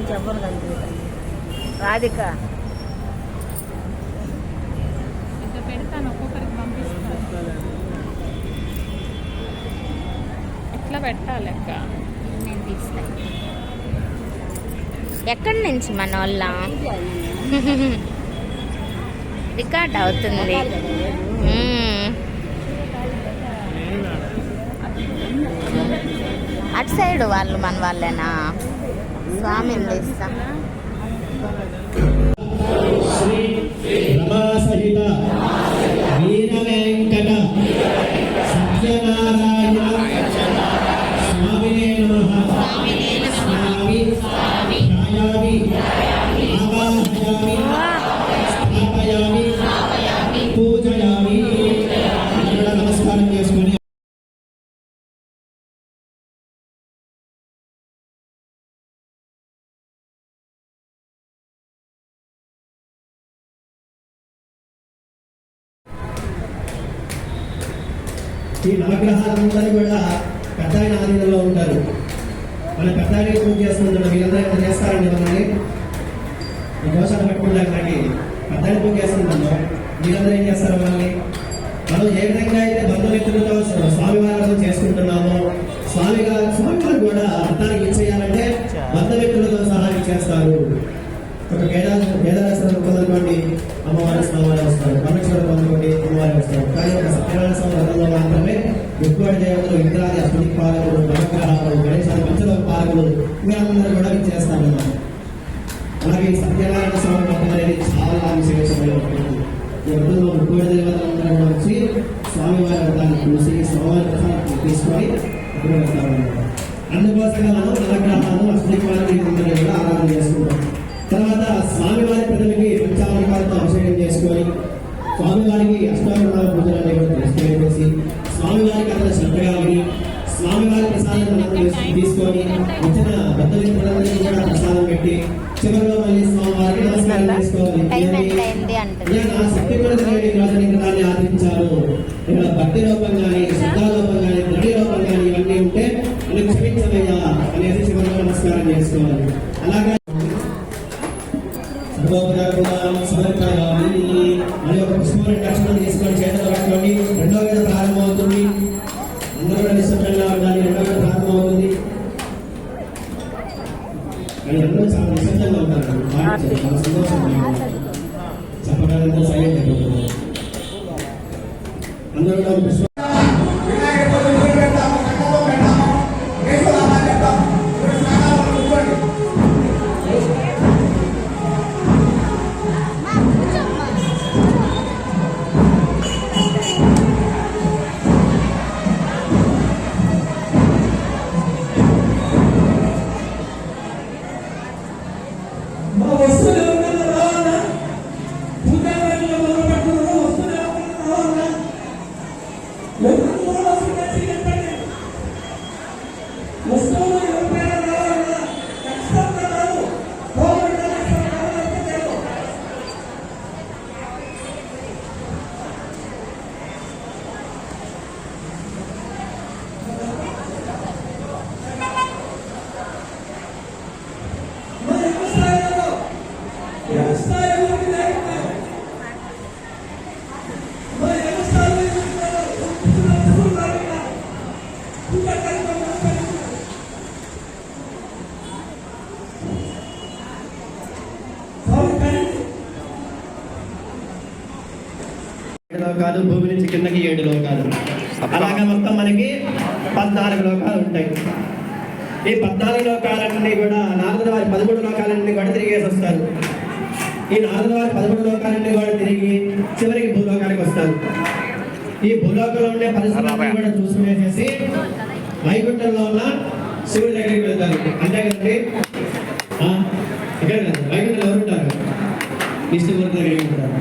నేను చెప్పను కనిపిస్తాను రాధిక. ఇంకా పెడతాను ఒక్కొక్కరికి పంపిస్తాను. ఎట్లా పెట్టాలి అక్క? నేను తీస్తాను ఎక్కడి నుంచి మన వాళ్ళ? రికార్డ్ అవుతుంది. అటు సైడ్ వాళ్ళు మన వాళ్ళేనా? శ్రీ రమాసహిత వీర వెంకట సత్యనారాయణ స్వామినే నమః. స్వామి ఛాయామి. ఈ నవగ్రహాలందరూ కూడా పెద్ద ఆయన ఆధీనంలో ఉంటారు. మన పెద్ద ఆయన పూజ చేసుకుంటున్నాం వీళ్ళందరూ ఎంత చేస్తారండి మనల్ని. ఈ దోషాలు పట్టుకుంటారు మనకి. పెద్ద ఆయన పూజ చేసుకుంటాము వీళ్ళందరూ ఏం చేస్తారు మనల్ని? మనం ఏ విధంగా అయితే బంధుమిత్రులతో స్వామివారితో చేసుకుంటున్నామో స్వామి గారు స్వామివారు కూడా అర్థానికి ఇచ్చేయాలంటే బంధుమిత్రులతో సహాయం చేస్తారు. ఒక కేదార కేదారేశ్వరం పొందనుకోండి అమ్మవారి స్వామివారు వస్తారు. మాత్రమే ఎక్కువ దేవతలు ఇంద్రాది అశ్విని పాలకులు నవగ్రహాలు గణేశాలు పంచలోక పాలకులు వీరందరూ కూడా చేస్తారు అలాగే సత్యనారాయణ స్వామి వ్రతం అనేది చాలా విశేషమైన ఈ వ్రతంలో ముప్పై దేవతలందరూ కూడా వచ్చి స్వామివారి వ్రతాన్ని చూసి స్వామివారి వ్రతాన్ని తీసుకొని అప్పుడు వెళ్తారన్నమాట. అందుకోసంగా మనం నవగ్రహాలు అశ్విని పాలకులు అందరూ కూడా ఆరాధన చేసుకుంటాం. తర్వాత స్వామివారి ప్రజలకి పంచామృతాలతో అభిషేకం చేసుకొని స్వామివారికి అష్టావరణ పూజలు కూడా చేసి స్వామివారికి అందరూ శ్రద్ధగా విని స్వామివారి ప్రసాదం తీసుకొని వచ్చిన మిత్రులందరికీ కూడా ప్రసాదం పెట్టి చివరిలో మళ్ళీ స్వామివారికి నమస్కారం చేసుకోవాలి. నీకు దాన్ని ఆదరించాను ఇక్కడ భక్తి రూపం లక్షణం తీసుకొని చేతిలో పెట్టుకోండి రెండో వేద ప్రారంభమవుతుంది. అందరూ కూడా నిశ్శబ్దంగా ఉండాలి. రెండో వేద ప్రారంభమవుతుంది. కానీ అందరూ చాలా నిశ్శబ్దంగా ఉంటారు చాలా సంతోషంగా సైలెంట్ అయిపోతుంది అందరూ లోకాలు భూమి నుంచి కిందకి ఏడు లోకాలు. అలాగే మొత్తం మనకి పద్నాలుగు లోకాలు ఉంటాయి. ఈ పద్నాలుగు లోకాలన్నీ కూడా నాలుగు వారి పదమూడు లోకాలన్నీ కూడా తిరిగేసి వస్తారు. ఈ నాలుగు వారి పదమూడు లోకాలన్నీ కూడా తిరిగి చివరికి భూలోకానికి వస్తారు. ఈ భూలోకంలో ఉండే పరిస్థితులన్నీ కూడా చూసి వేసేసి వైకుంఠంలో ఉన్న శివుడి దగ్గరికి వెళ్తారు. అంతే కదండి? ఇక్కడ వైకుంఠంలో ఎవరు ఉంటారు? విష్ణుమూర్తి దగ్గరికి ఉంటారు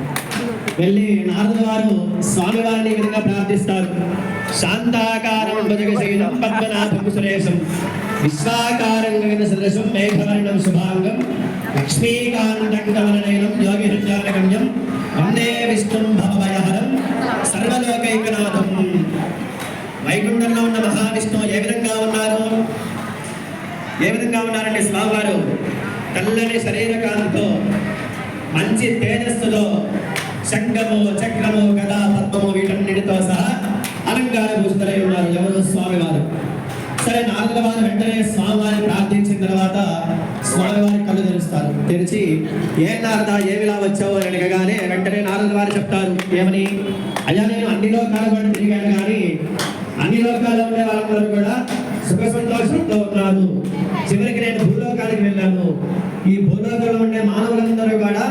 వెళ్ళి నారద వారు స్వామివారిని విధంగా ప్రార్థిస్తారు. శాంతాకారం భుజగశైలం పద్మనాభం సురేశం విశ్వాకారం గగన సదృశం మేఘవర్ణం శుభాంగం. లక్ష్మీకాంతం కమలనయనం యోగి హృద్యానగమ్యం వందే విష్ణుం భవభయహరం సర్వలోకైకనాథం. వైకుంఠంలో ఉన్న మహావిష్ణువు ఏ విధంగా ఉన్నారు? ఏ విధంగా ఉన్నారండి స్వామివారు? తెల్లని శరీర మంచి తేజస్సులో శంఖము చక్రము గదా తత్వము వీటన్నిటితో సహా అలంకార భూషితులై ఉన్నారు ఎవరు స్వామివారు? సరే నారద వారు వెంటనే స్వామివారిని ప్రార్థించిన తర్వాత స్వామివారి కళ్ళు తెరుస్తారు. తెరిచి ఏ నారద ఏమిలా వచ్చావు? అని అడగగానే వెంటనే నారద వారు చెప్తారు ఏమని? అయ్యా నేను అన్ని లోకాల కూడా తిరిగాను కానీ అన్ని లోకాల్లో ఉండే వాళ్ళందరూ కూడా సుఖ సంతోషంతో ఉన్నారు చివరికి నేను భూలోకానికి వెళ్ళాను. ఈ భూలోకంలో ఉండే మానవులందరూ కూడా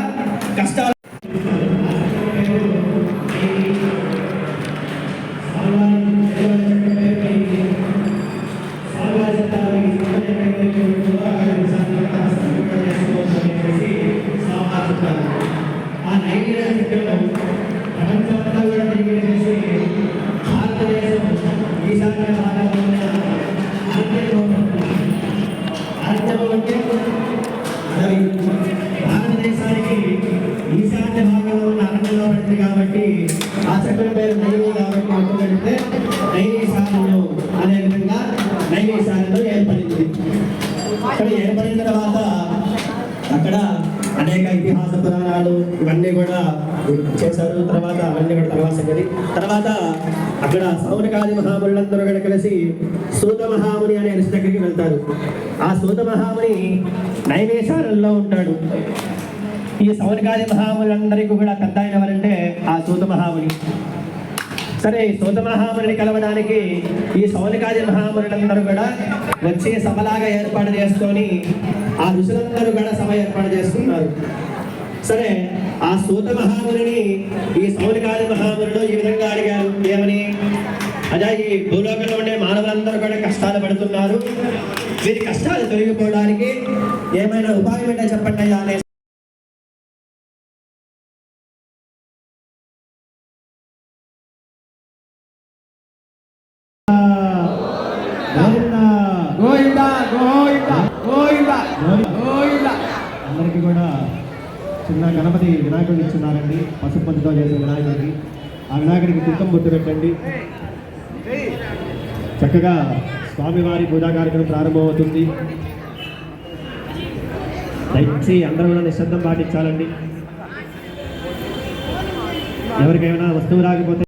అనేక పురాణాలు ఇవన్నీ కూడా చేశారు. తర్వాత అవన్నీ కూడా తర్వాత సంగతి. తర్వాత అక్కడ సౌనకాది మహామునులందరూ కూడా కలిసి సూత మహాముని అనే ఋషి దగ్గరికి వెళ్తారు. ఆ సూత మహాముని నైవేశాలలో ఉంటాడు. ఈ సౌనకాది మహాములందరికీ కూడా పెద్ద ఆయన ఎవరంటే ఆ సూత మహాముని. సరే ఈ సూత మహాముని కలవడానికి ఈ సౌనకాది మహామునులందరూ కూడా వచ్చే సభలాగా ఏర్పాటు చేసుకొని ఆ ఋషులందరూ కూడా సభ ఏర్పాటు చేసుకున్నారు. సరే ఆ సూత మహాముని ఈ సౌనకాది మహామునుడు ఈ విధంగా అడిగారు ఏమని? అజా ఈ భూలోకంలో ఉండే మానవులందరూ కూడా కష్టాలు పడుతున్నారు. వీరి కష్టాలు తొలగిపోవడానికి ఏమైనా ఉపాయం ఏంటో చెప్పండి అయ్యా అనే అందరికీ కూడా చిన్న గణపతి వినాయకుడిని ఇచ్చున్నారండి పసుపు పంచుతో చేసిన వినాయకుడికి. ఆ వినాయకుడికి కుంకం బొట్టు పెట్టండి. చక్కగా స్వామివారి పూజా కార్యక్రమం ప్రారంభమవుతుంది. దయచేసి అందరూ కూడా నిశ్శబ్దం పాటించాలండి. ఎవరికైనా వస్తువు రాకపోతే